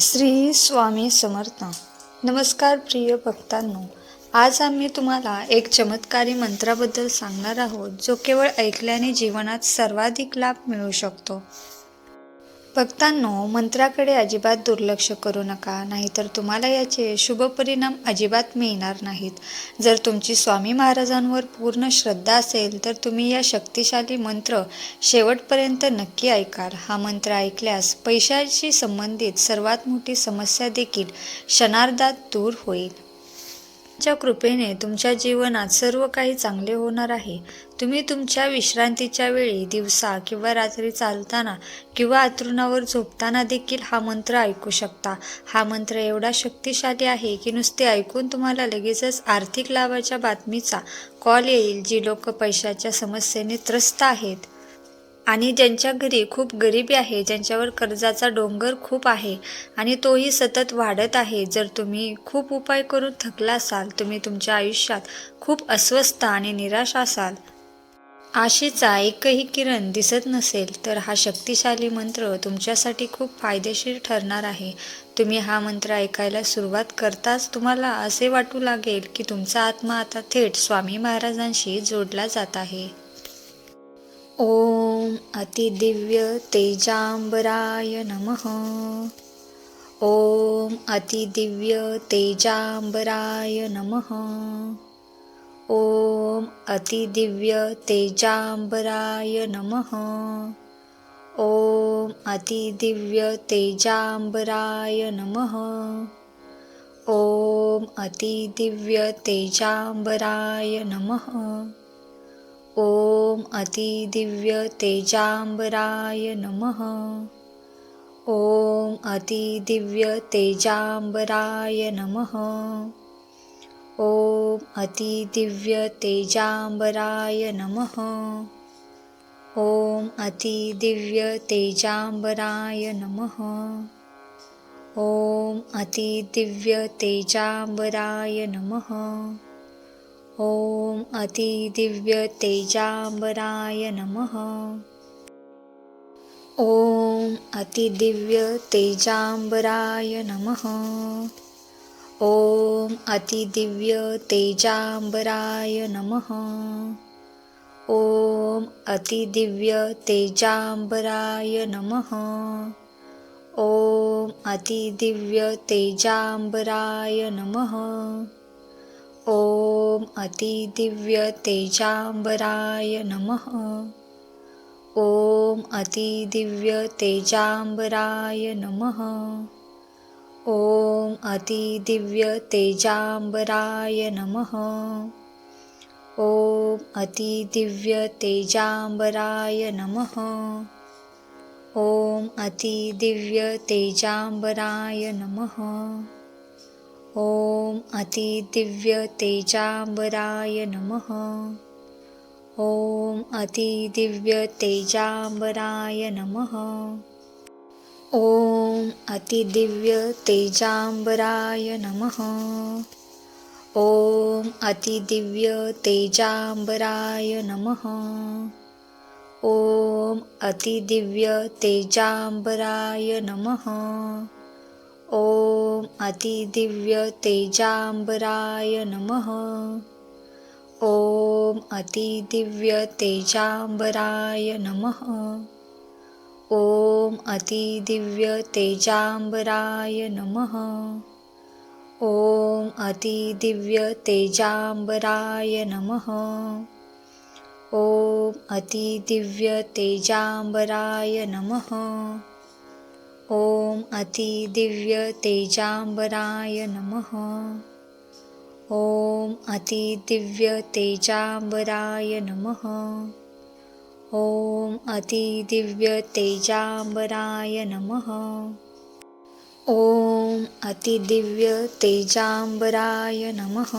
श्री स्वामी समर्थ. नमस्कार प्रिय भक्तांनो आज आम्ही तुम्हाला एक चमत्कारी मंत्राबद्दल सांगणार आहोत जो केवळ ऐकल्याने जीवनात सर्वाधिक लाभ मिळू शकतो. भक्तांनो मंत्राकडे अजिबात दुर्लक्ष करू नका नाहीतर तुम्हाला याचे शुभ परिणाम अजिबात मिळणार नाहीत. जर तुमची स्वामी महाराजांवर पूर्ण श्रद्धा असेल तर तुम्ही या शक्तिशाली मंत्र शेवटपर्यंत नक्की ऐकाल हा मंत्र ऐकल्यास पैशाशी संबंधित सर्वात मोठी समस्या देखील क्षणार्धात दूर होईल. च्या कृपेने तुमच्या जीवनात सर्व काही चांगले होणार आहे. तुम्ही तुमच्या विश्रांतीच्या वेळी दिवसा किंवा रात्री चालताना किंवा अंथरुणावर झोपताना देखील हा मंत्र ऐकू शकता. हा मंत्र एवढा शक्तिशाली आहे की नुसते ऐकून तुम्हाला लगेचच आर्थिक लाभाच्या बातमीचा कॉल येईल जी लोक पैशाच्या समस्येने त्रस्त आहेत. आणि ज्यांच्या घरी खूप गरिबी आहे ज्यांच्यावर कर्जाचा डोंगर खूप आहे आणि तोही सतत वाढत आहे जर तुम्ही खूप उपाय करून थकला असाल तुम्ही तुमच्या आयुष्यात खूप अस्वस्थ आणि निराश असाल. आशेचा एकही किरण दिसत नसेल तर हा शक्तिशाली मंत्र तुमच्यासाठी खूप फायदेशीर ठरणार आहे. तुम्ही हा मंत्र ऐकायला सुरुवात करताच तुम्हाला असे वाटू लागेल की तुमचा आत्मा आता थेट स्वामी महाराजांशी जोडला जात आहे. ॐ अतिदिव्य तेजांबराय नमः। ॐ अतिदिव्य तेजांबराय नमः। ॐ अतिदिव्य तेजांबराय नमः। ॐ अतिदिव्य तेजांबराय नमः। ॐ अतिदिव्य तेजांबराय नमः। ॐ अतिदिव्यतेजाम्बराय नमः। ॐ अतिदिव्यतेजाम्बराय नमः। ॐ अतिदिव्यतेजाम्बराय नमः। ॐ अतिदिव्यतेजाम्बराय नमः। ॐ अतिदिव्यतेजाम्बराय नमः। ॐ अतिदिव्यतेजाम्बराय नमः। ॐ अतिदिव्यतेजाम्बराय नमः। ॐ अतिदिव्यतेजाम्बराय नमः। ॐ अतिदिव्यतेजाम्बराय नमः। ॐ अतिदिव्यतेजाम्बराय नमः। ॐ अतिदिव्यतेजाम्बराय नमः। ॐ अतिदिव्यतेजाम्बराय नमः। ॐ अतिदिव्यतेजाम्बराय नमः। ॐ अतिदिव्यतेजाम्बराय नमः। ॐ अतिदिव्यतेजाम्बराय नमः। ॐ अतिदिव्यतेजाम्बराय नमः। ॐ अतिदिव्यतेजाम्बराय नमः। ॐ अतिदिव्यतेजाम्बराय नमः। ॐ अतिदिव्यतेजाम्बराय नमः। ॐ अतिदिव्यतेजाम्बराय नमः। ॐ अतिदिव्यतेजाम्बराय नमः। ॐ अतिदिव्यतेजाम्बराय नमः। ॐ अतिदिव्यतेजाम्बराय नमः। ॐ अतिदिव्यतेजाम्बराय नमः। ॐ अतिदिव्यतेजाम्बराय नमः। ॐ अतिदिव्यतेजाम्बराय नमः। ॐ अतिदिव्यतेजाम्बराय नमः। ॐ अतिदिव्यतेजाम्बराय नमः। ॐ अतिदिव्यतेजाम्बराय नमः।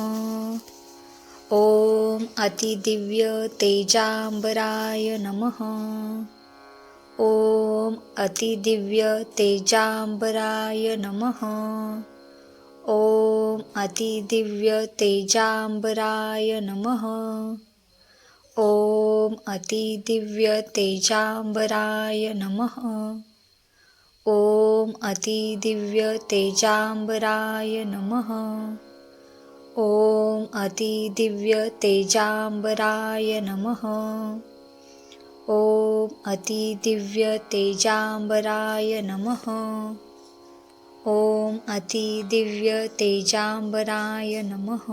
ॐ अतिदिव्यतेजाम्बराय नमः। ॐ अतिदिव्य तेजांबराय नमः। ॐ अतिदिव्य तेजांबराय नमः। ॐ अतिदिव्य तेजांबराय नमः। ॐ अतिदिव्य तेजांबराय नमः। ॐ अतिदिव्य तेजांबराय नमः। ॐ अतिदिव्यतेजाम्बराय नमः। ॐ अतिदिव्यतेजाम्बराय नमः।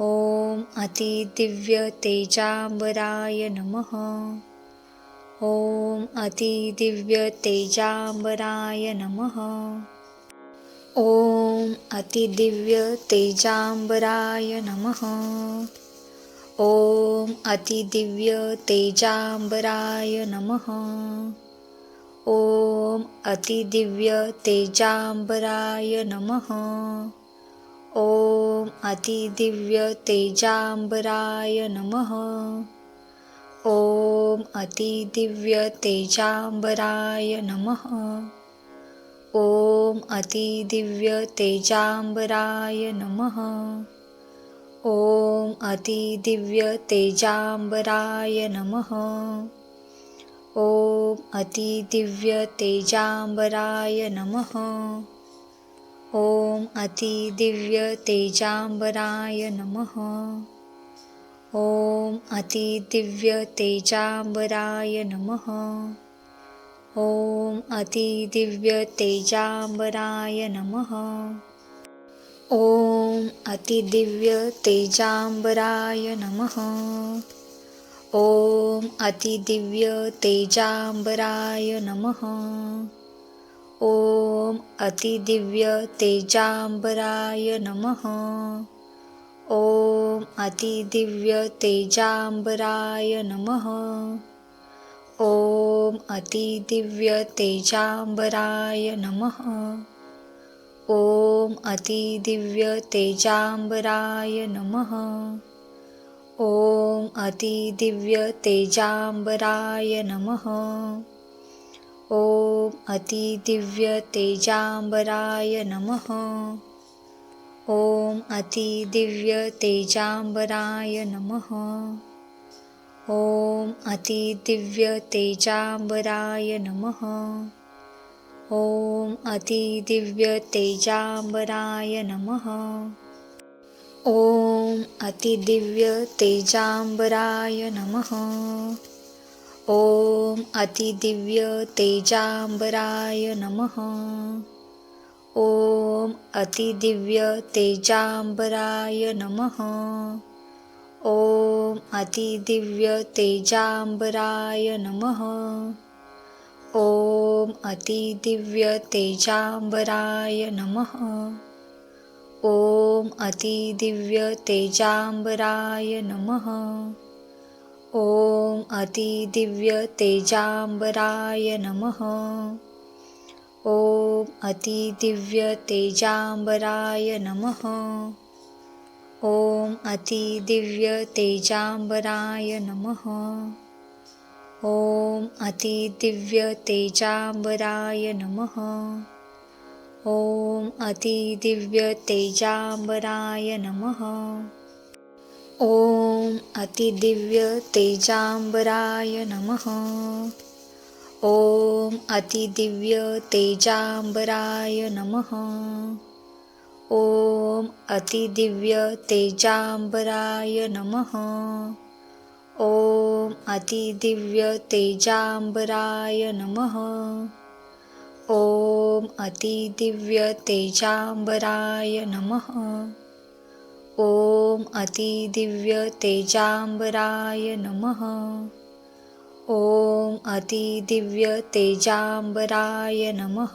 ॐ अतिदिव्यतेजाम्बराय नमः। ॐ अतिदिव्यतेजाम्बराय नमः। ॐ अतिदिव्यतेजाम्बराय नमः ॐ अतिदिव्य तेजाम्बराय नमः। ॐ अतिदिव्य तेजाम्बराय नमः। ॐ अतिदिव्य तेजाम्बराय नमः। ॐ अतिदिव्य तेजाम्बराय नमः। ॐ अतिदिव्य तेजाम्बराय नमः। ॐ अतिदिव्यतेजाम्बराय नमः। ॐ अतिदिव्यतेजाम्बराय नमः। ॐ अतिदिव्यतेजाम्बराय नमः। ॐ अतिदिव्यतेजाम्बराय नमः। ॐ अतिदिव्यतेजाम्बराय नमः ॐ अतिदिव्य तेजांबराय नमः। ॐ अतिदिव्य तेजांबराय नमः। ॐ अतिदिव्य तेजांबराय नमः। ॐ अतिदिव्य तेजांबराय नमः। ॐ अतिदिव्य तेजांबराय नमः। ॐ अतिदिव्यतेजाम्बराय नमः। ॐ अतिदिव्यतेजाम्बराय नमः। ॐ अतिदिव्यतेजाम्बराय नमः। ॐ अतिदिव्यतेजाम्बराय नमः। ॐ अतिदिव्यतेजाम्बराय नमः ॐ अतिदिव्यतेजाम्बराय नमः। ॐ अतिदिव्यतेजाम्बराय नमः। ॐ अतिदिव्यतेजाम्बराय नमः। ॐ अतिदिव्यतेजाम्बराय नमः। ॐ अतिदिव्यतेजाम्बराय नमः। ॐ अतिदिव्यतेजाम्बराय नमः। ॐ अतिदिव्यतेजाम्बराय नमः। ॐ अतिदिव्यतेजाम्बराय नमः। ॐ अतिदिव्यतेजाम्बराय नमः। ॐ अतिदिव्यतेजाम्बराय नमः ॐ अतिदिव्यतेजाम्बराय नमः। ॐ अतिदिव्यतेजाम्बराय नमः। ॐ अतिदिव्यतेजाम्बराय नमः। ॐ अतिदिव्यतेजाम्बराय नमः। ॐ अतिदिव्यतेजाम्बराय नमः। ॐ अतिदिव्यतेजाम्बराय नमः। ॐ अतिदिव्यतेजाम्बराय नमः। ॐ अतिदिव्यतेजाम्बराय नमः। ॐ अतिदिव्यतेजाम्बराय नमः।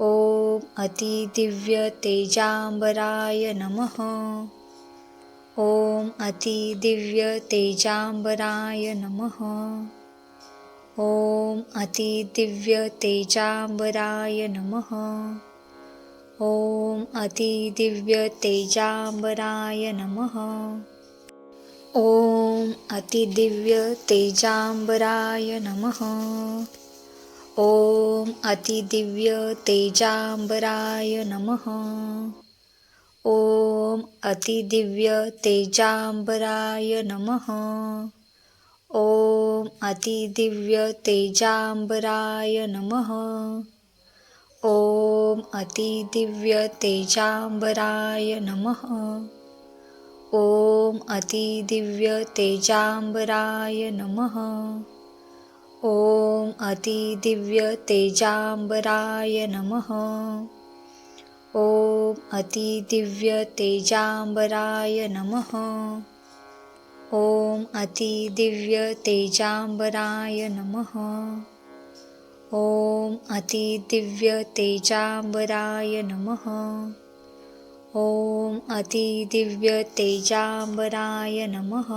ॐ अतिदिव्यतेजाम्बराय नमः ॐ अतिदिव्यतेजाम्बराय नमः। ॐ अतिदिव्यतेजाम्बराय नमः। ॐ अतिदिव्यतेजाम्बराय नमः। ॐ अतिदिव्यतेजाम्बराय नमः। ॐ अतिदिव्यतेजाम्बराय नमः ॐ अतिदिव्य तेजांबराय नमः। ॐ अतिदिव्य तेजांबराय नमः। ॐ अतिदिव्य तेजांबराय नमः। ॐ अतिदिव्य तेजांबराय नमः। ॐ अतिदिव्य तेजांबराय नमः। ॐ अतिदिव्यतेजाम्बराय नमः। ॐ अतिदिव्यतेजाम्बराय नमः। ॐ अतिदिव्यतेजाम्बराय नमः। ॐ अतिदिव्यतेजाम्बराय नमः।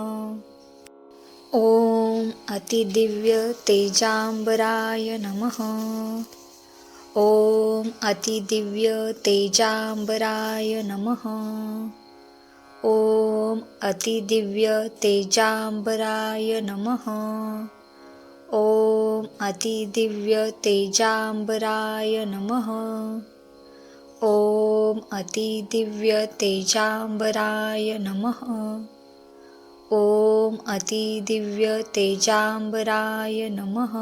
ॐ अतिदिव्यतेजाम्बराय नमः ओम अतिदिव्य तेजांबराय नम। ओम अतिदिव्य तेजांबराय नम। ओम अतिदिव्य तेजांबराय नम। ओम अतिदिव्य तेजांबराय नम। ओम अतिदिव्य तेजांबराय नमः।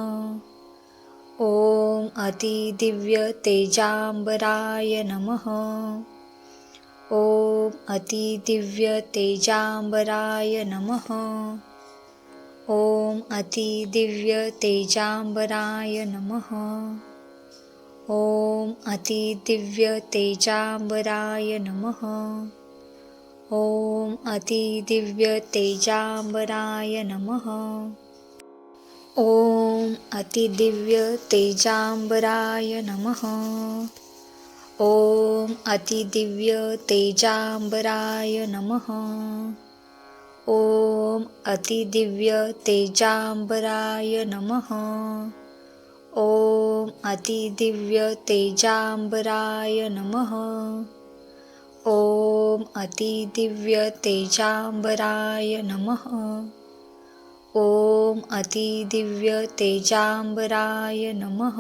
ॐ अतिदिव्यतेजाम्बराय नमः। ॐ अतिदिव्यतेजाम्बराय नमः। ॐ अतिदिव्यतेजाम्बराय नमः। ॐ अतिदिव्यतेजाम्बराय नमः। ॐ अतिदिव्यतेजाम्बराय नमः। ॐ ॐ अतिदिव्य तेजांबराय नमः। ॐ अतिदिव्य तेजाम्बराय नमः। ॐ अतिदिव्य तेजांबराय नमः। ॐ अतिदिव्य तेजांबराय नमः। ॐ अतिदिव्य तेजाम्बराय नमः। ॐ अतिदिव्यतेजाम्बराय नमः।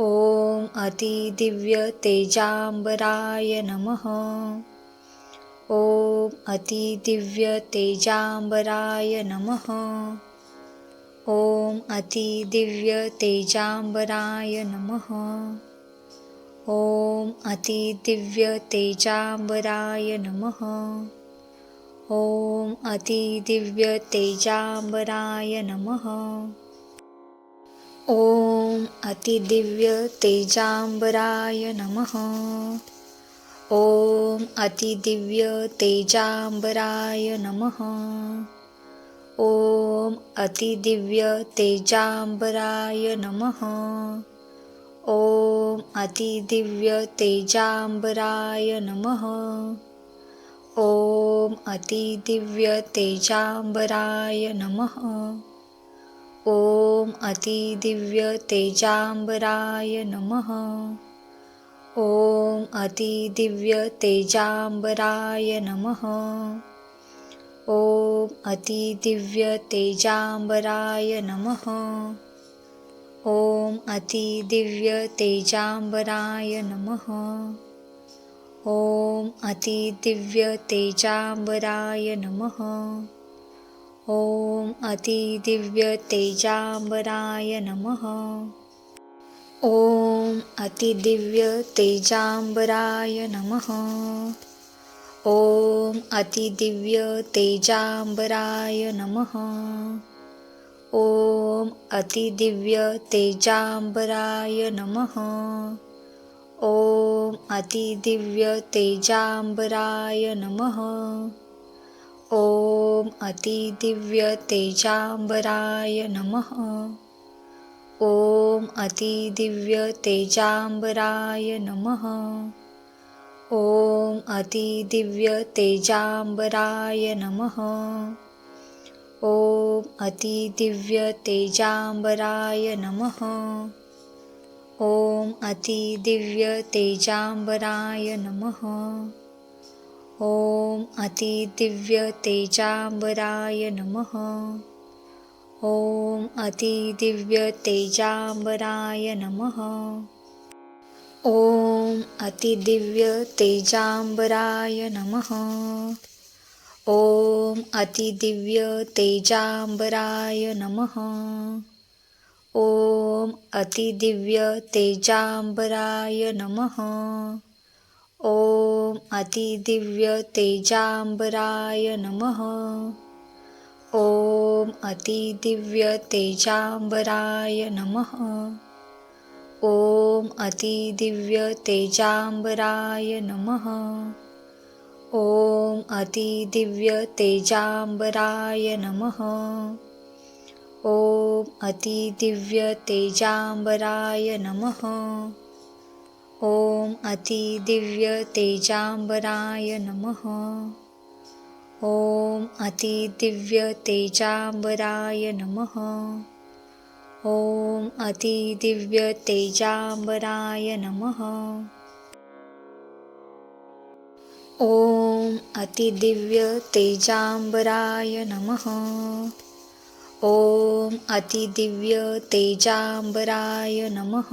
ॐ अतिदिव्यतेजाम्बराय नमः। ॐ अतिदिव्यतेजाम्बराय नमः। ॐ अतिदिव्यतेजाम्बराय नमः। ॐ अतिदिव्यतेजाम्बराय नमः ॐ अतिदिव्यतेजाम्बराय नमः। ॐ अतिदिव्यतेजाम्बराय नमः। ॐ अतिदिव्यतेजाम्बराय नमः। ॐ अतिदिव्यतेजाम्बराय नमः। ॐ अतिदिव्यतेजाम्बराय नमः। ॐ अतिदिव्यतेजाम्बराय नमः। ॐ अतिदिव्यतेजाम्बराय नमः। ॐ अतिदिव्यतेजाम्बराय नमः। ॐ अतिदिव्यतेजाम्बराय नमः। ॐ अतिदिव्यतेजाम्बराय नमः ॐ अतिदिव्यतेजाम्बराय नमः। ॐ अतिदिव्यतेजाम्बराय नमः। ॐ अतिदिव्यतेजाम्बराय नमः। ॐ अतिदिव्यतेजाम्बराय नमः। ॐ अतिदिव्यतेजाम्बराय नमः। ॐ अतिदिव्यतेजाम्बराय नमः। ॐ अतिदिव्यतेजाम्बराय नमः। ॐ अतिदिव्यतेजाम्बराय नमः। ॐ अतिदिव्यतेजाम्बराय नमः। ॐ अतिदिव्यतेजाम्बराय नमः ॐ अतिदिव्यतेजाम्बराय नमः। ॐ अतिदिव्यतेजाम्बराय नमः। ॐ अतिदिव्यतेजाम्बराय नमः। ॐ अतिदिव्यतेजाम्बराय नमः। ॐ अतिदिव्यतेजाम्बराय नमः ॐ अतिदिव्य तेजांबराय नमः। ॐ अतिदिव्य तेजांबराय नमः। ॐ अतिदिव्य तेजांबराय नमः। ॐ अतिदिव्य तेजांबराय नमः। ॐ अतिदिव्य तेजांबराय नमः। ॐ अतिदिव्यतेजाम्बराय नमः। ॐ अतिदिव्यतेजाम्बराय नमः। ॐ अतिदिव्यतेजाम्बराय नमः। ॐ अतिदिव्यतेजाम्बराय नमः। ॐ अतिदिव्यतेजाम्बराय नमः ॐ अतिदिव्यतेजाम्बराय नमः।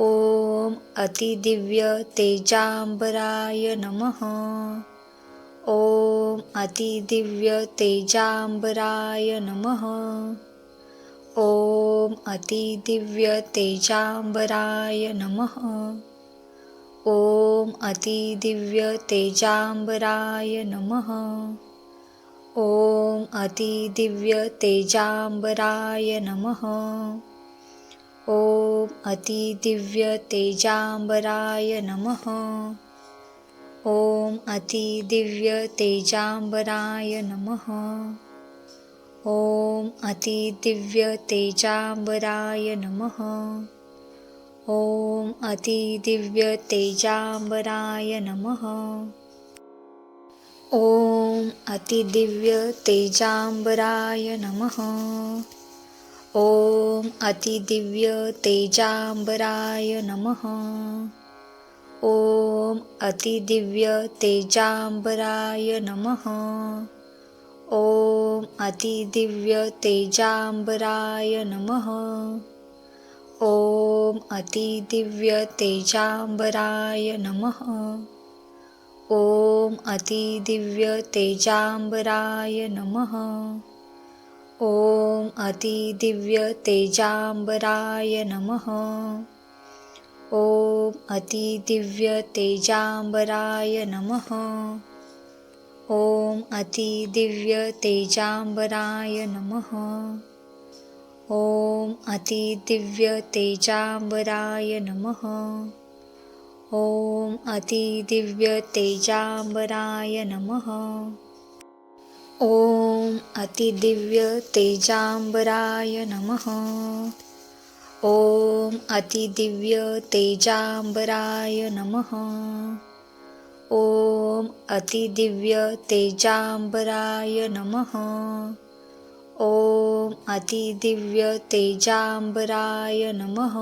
ॐ अतिदिव्यतेजाम्बराय नमः। ॐ अतिदिव्यतेजाम्बराय नमः। ॐ अतिदिव्यतेजाम्बराय नमः। ॐ अतिदिव्यतेजाम्बराय नमः ॐ अतिदिव्यतेजाम्बराय नमः। ॐ अतिदिव्यतेजाम्बराय नमः। ॐ अतिदिव्यतेजाम्बराय नमः। ॐ अतिदिव्यतेजाम्बराय नमः। ॐ अतिदिव्यतेजाम्बराय नमः ॐ अतिदिव्य तेजांबराय नमः। ॐ अतिदिव्य तेजांबराय नमः। ॐ अतिदिव्य तेजांबराय नमः। ॐ अतिदिव्य तेजांबराय नमः। ॐ अतिदिव्य तेजांबराय नमः। ॐ अतिदिव्यतेजाम्बराय नमः। ॐ अतिदिव्यतेजाम्बराय नमः। ॐ अतिदिव्यतेजाम्बराय नमः। ॐ अतिदिव्यतेजाम्बराय नमः। ॐ अतिदिव्यतेजाम्बराय नमः ॐ अतिदिव्यतेजाम्बराय नमः। ॐ अतिदिव्यतेजाम्बराय नमः। ॐ अतिदिव्यतेजाम्बराय नमः। ॐ अतिदिव्यतेजाम्बराय नमः। ॐ अतिदिव्यतेजाम्बराय नमः।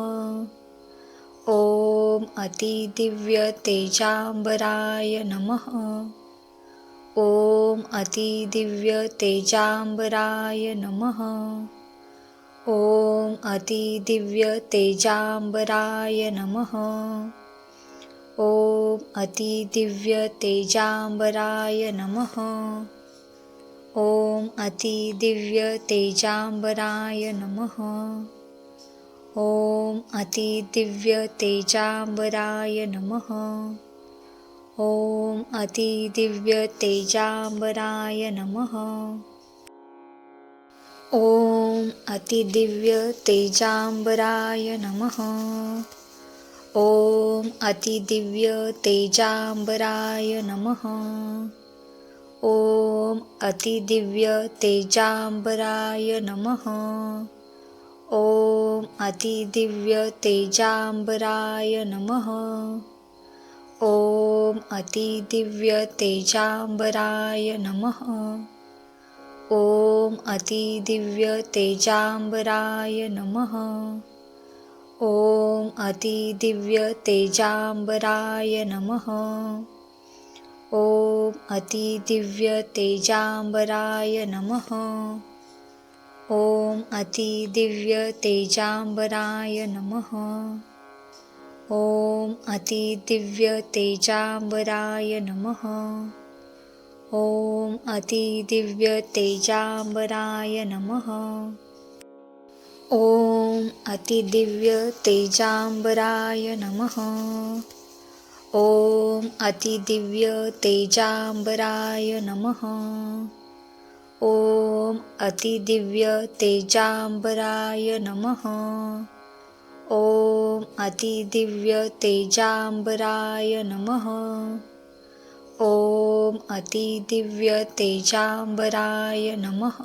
ॐ अतिदिव्यतेजाम्बराय नमः। ॐ अतिदिव्यतेजाम्बराय नमः। ॐ अतिदिव्यतेजाम्बराय नमः। ॐ अतिदिव्यतेजाम्बराय नमः। ॐ अतिदिव्यतेजाम्बराय नमः। ॐ अतिदिव्यतेजाम्बराय नमः। ॐ अतिदिव्यतेजाम्बराय नमः। ॐ अतिदिव्यतेजाम्बराय नमः। ॐ अतिदिव्यतेजाम्बराय नमः। ॐ अतिदिव्यतेजाम्बराय नमः ॐ अतिदिव्यतेजाम्बराय नमः। ॐ अतिदिव्यतेजाम्बराय नमः। ॐ अतिदिव्यतेजाम्बराय नमः। ॐ अतिदिव्यतेजाम्बराय नमः। ॐ अतिदिव्यतेजाम्बराय नमः ॐ अतिदिव्यतेजाम्बराय नमः। ॐ अतिदिव्यतेजाम्बराय नमः। ॐ अतिदिव्यतेजाम्बराय नमः। ॐ अतिदिव्यतेजाम्बराय नमः। ॐ अतिदिव्यतेजाम्बराय नमः ॐ अतिदिव्यतेजाम्बराय नमः। ॐ अतिदिव्यतेजाम्बराय नमः। ॐ अतिदिव्यतेजाम्बराय नमः।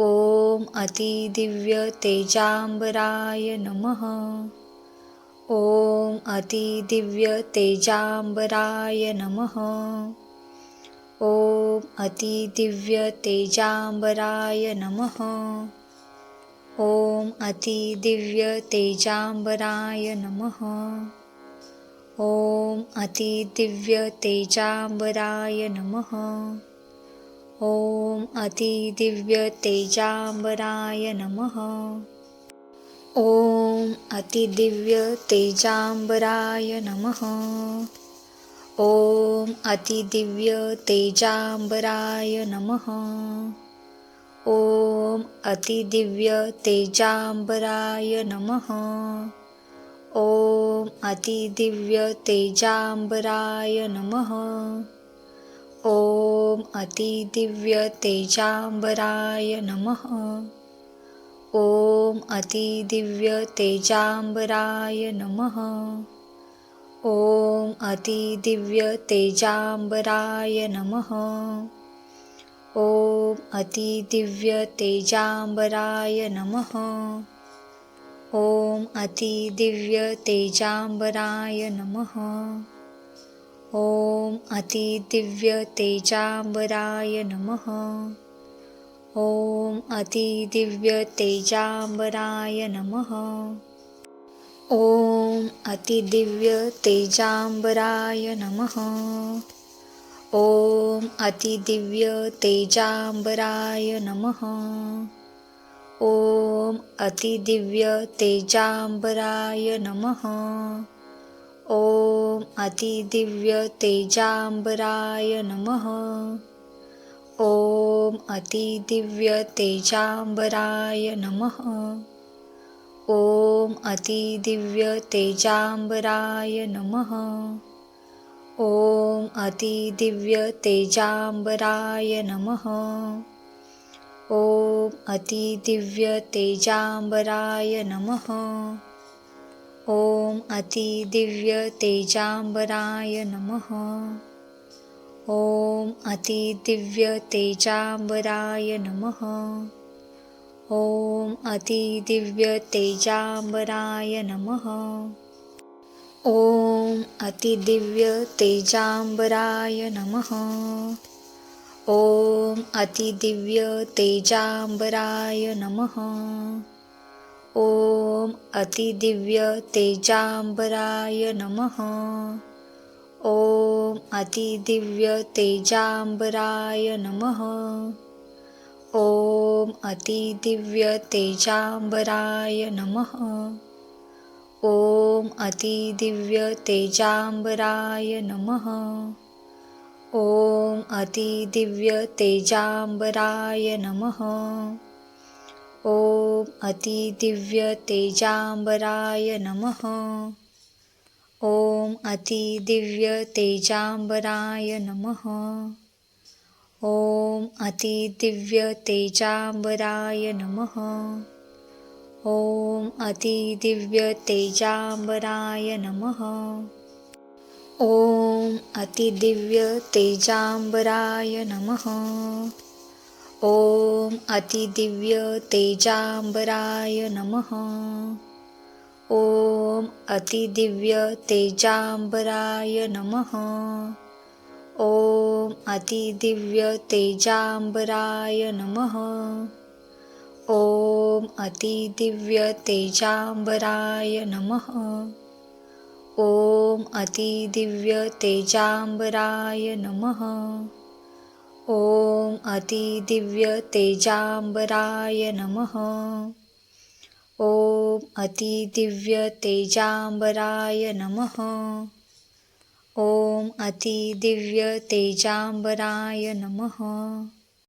ॐ अतिदिव्यतेजाम्बराय नमः। ॐ अतिदिव्यतेजाम्बराय नमः ॐ अतिदिव्यतेजाम्बराय नमः। ॐ अतिदिव्यतेजाम्बराय नमः। ॐ अतिदिव्यतेजाम्बराय नमः। ॐ अतिदिव्यतेजाम्बराय नमः। ॐ अतिदिव्यतेजाम्बराय नमः ॐ अतिदिव्यतेजाम्बराय नमः। ॐ अतिदिव्यतेजाम्बराय नमः। ॐ अतिदिव्यतेजाम्बराय नमः। ॐ अतिदिव्यतेजाम्बराय नमः। ॐ अतिदिव्यतेजाम्बराय नमः ॐ अतिदिव्यतेजाम्बराय नमः। ॐ अतिदिव्यतेजाम्बराय नमः। ॐ अतिदिव्यतेजाम्बराय नमः। ॐ अतिदिव्यतेजाम्बराय नमः। ॐ अतिदिव्यतेजाम्बराय नमः ॐ अतिदिव्यतेजाम्बराय नमः। ॐ अतिदिव्यतेजाम्बराय नमः। ॐ अतिदिव्यतेजाम्बराय नमः। ॐ अतिदिव्यतेजाम्बराय नमः। ॐ अतिदिव्यतेजाम्बराय नमः। ॐ अतिदिव्यतेजाम्बराय नमः। ॐ अतिदिव्यतेजाम्बराय नमः। ॐ अतिदिव्यतेजाम्बराय नमः। ॐ अतिदिव्यतेजाम्बराय नमः। ॐ अतिदिव्यतेजाम्बराय नमः ॐ अतिदिव्यतेजाम्बराय नमः। ॐ अतिदिव्यतेजाम्बराय नमः। ॐ अतिदिव्यतेजाम्बराय नमः। ॐ अतिदिव्यतेजाम्बराय नमः। ॐ अतिदिव्यतेजाम्बराय नमः। ॐ अतिदिव्यतेजाम्बराय नमः. ॐ अतिदिव्यतेजाम्बराय नमः. ॐ अतिदिव्यतेजाम्बराय नमः. ॐ अतिदिव्यतेजाम्बराय नमः. ॐ अतिदिव्यतेजाम्बराय नमः. ॐ अतिदिव्यतेजाम्बराय नमः। ॐ अतिदिव्यतेजाम्बराय नमः। ॐ अतिदिव्यतेजाम्बराय नमः। ॐ अतिदिव्यतेजाम्बराय नमः। ॐ अतिदिव्यतेजाम्बराय नमः। ॐ अतिदिव्यतेजाम्बराय नमः। ॐ अतिदिव्यतेजाम्बराय नमः। ॐ अतिदिव्यतेजाम्बराय नमः। ॐ अतिदिव्यतेजाम्बराय नमः। ॐ अतिदिव्यतेजाम्बराय नमः ॐ अतिदिव्यतेजाम्बराय नमः